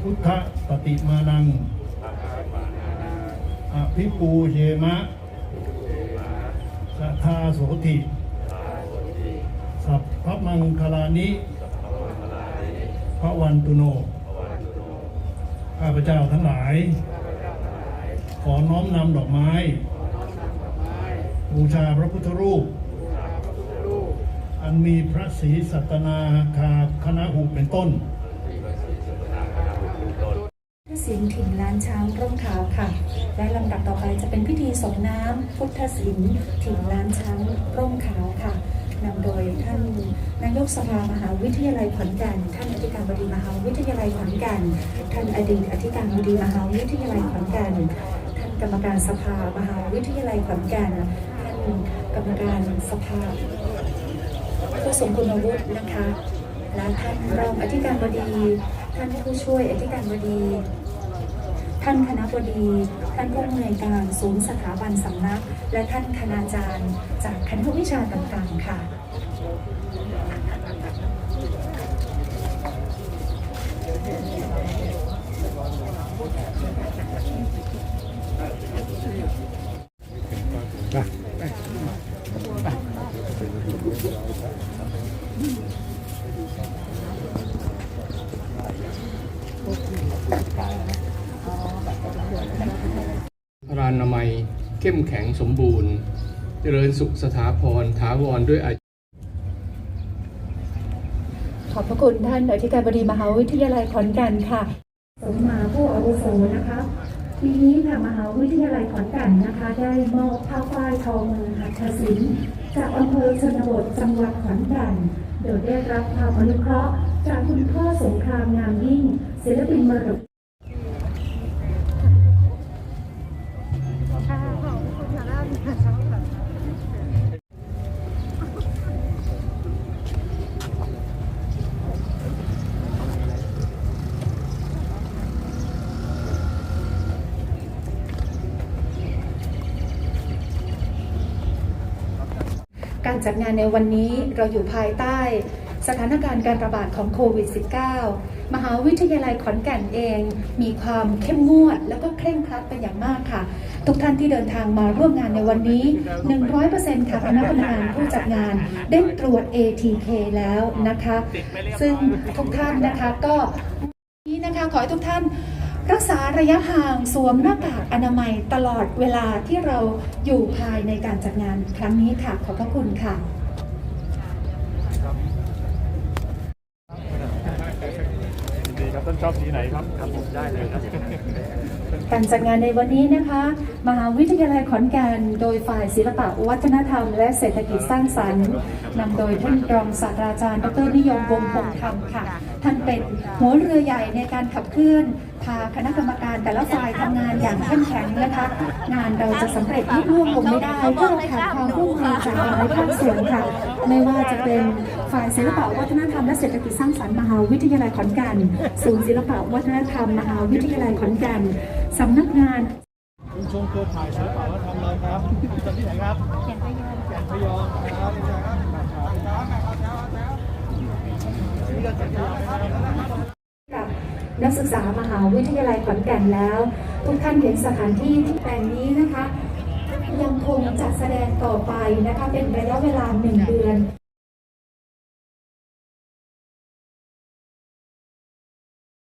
พุทธปฏิมานังอภิปูเยมะสัทาโสติสัพพมังคลานิพระวันตุโน ข้าพเจ้าทั้งหลาย ขอน้อมนำดอกไม้ บูชาพระพุทธรูป อันมีพระศรีสัตนาคาคณะหูเป็นต้น ศิลป์ถิ่นล้านช้างร่มขาวค่ะ และลำดับต่อไปจะเป็นพิธีส่งน้ำพุทธศิลป์ถิ่นล้านช้างร่มขาวค่ะนำโดยท่านนายกสภามหาวิทยาลัยขอนแก่นท่านอธิการบดีมหาวิทยาลัยขอนแก่นท่านอดีตอธิการบดีมหาวิทยาลัยขอนแก่นท่านกรรมการสภามหาวิทยาลัยขอนแก่นท่านกรรมการสภาผู้ทรงคุณวุฒินะคะและท่านรองอธิการบดี ท่านผู้ช่วยอธิการบดี ท่านคณะบดี ท่านผู้อำนวยการศูนย์สถาบันสำนัก และท่านคณาจารย์ จากคณะวิชาต่างๆ ค่ะรา นนามัย เข้มแข็งสมบูรณ์ เจริญสุขสถาพรถาวรด้วยอาขอบพระคุณท่านอธิการบดีมหาวิทยาลัยขอนแก่นค่ะสมมาผู้อาวุโสนะคะปีนี้ค่ะมหาวิทยาลัยขอนแก่นนะคะ ได้มอบผ้าฝ้ายทอมือหัตถศิลป์จากอำเภอชนบทจังหวัดขอนแก่นโดยได้รับความอนุเคราะห์จากคุณพ่อสงครามงามยิ่งศิลปินมรดก การจัดงานในวันนี้เราอยู่ภายใต้สถานการณ์การระบาดของโควิด -19 มหาวิทยาลัยขอนแก่นเอง มีความเข้มงวด แล้วก็เคร่งครัดเป็นอย่างมากค่ะ ทุกท่านที่เดินทางมาร่วมงานในวันนี้ 100%ค่ะคณะกรรมการผู้จัดงานได้ตรวจ ATK แล้วนะคะ ซึ่งทุกท่านนะคะก็นี้นะคะขอให้ทุกท่าน รักษาระยะห่างสวมหน้ากากอนามัยตลอดเวลาที่เราอยู่ภายในการจัดงานครั้งนี้ค่ะ ขอบพระคุณค่ะ ดีครับท่านชอบสีไหนครับครับผมได้เลยครับการจัดงานในวันนี้นะคะ มหาวิทยาลัยขอนแก่นโดยฝ่ายศิลปะวัฒนธรรม และเศรษฐกิจสร้างสรรค์นำโดยท่านรองศาสตราจารย์ ดรนิยมวงศ์พงษ์ธรรมค่ะ ท่านเป็นหัวเรือใหญ่ในการขับเคลื่อน พาคณะกรรมการแต่ละฝ่ายทำงานอย่างเข้มแข็งนะคะ งานเราจะสำเร็จลุล่วงลงไม่ได้เพราะเราขาดความร่วมมือจากหลายภาคส่วนค่ะ ไม่ว่าจะเป็นฝ่ายศิลปะวัฒนธรรมและเศรษฐกิจสร้างสรรค์มหาวิทยาลัยขอนแก่นศูนย์ศิลปะวัฒนธรรมมหาวิทยาลัยขอนแก่นสำนักงานคุณชมเครือข่ายศิลปะวัฒนธรรมเลยครับตอนที่ไหนครับแก่นพยองแก่นพยองครับนี่ก็แก่นพยองนะครับ กับนักศึกษามหาวิทยาลัยขอนแก่นแล้ว ทุกท่านเห็นสถานที่ที่แปลงนี้นะคะ ยังคงจัดแสดงต่อไปนะคะเป็นระยะเวลาหนึ่งเดือน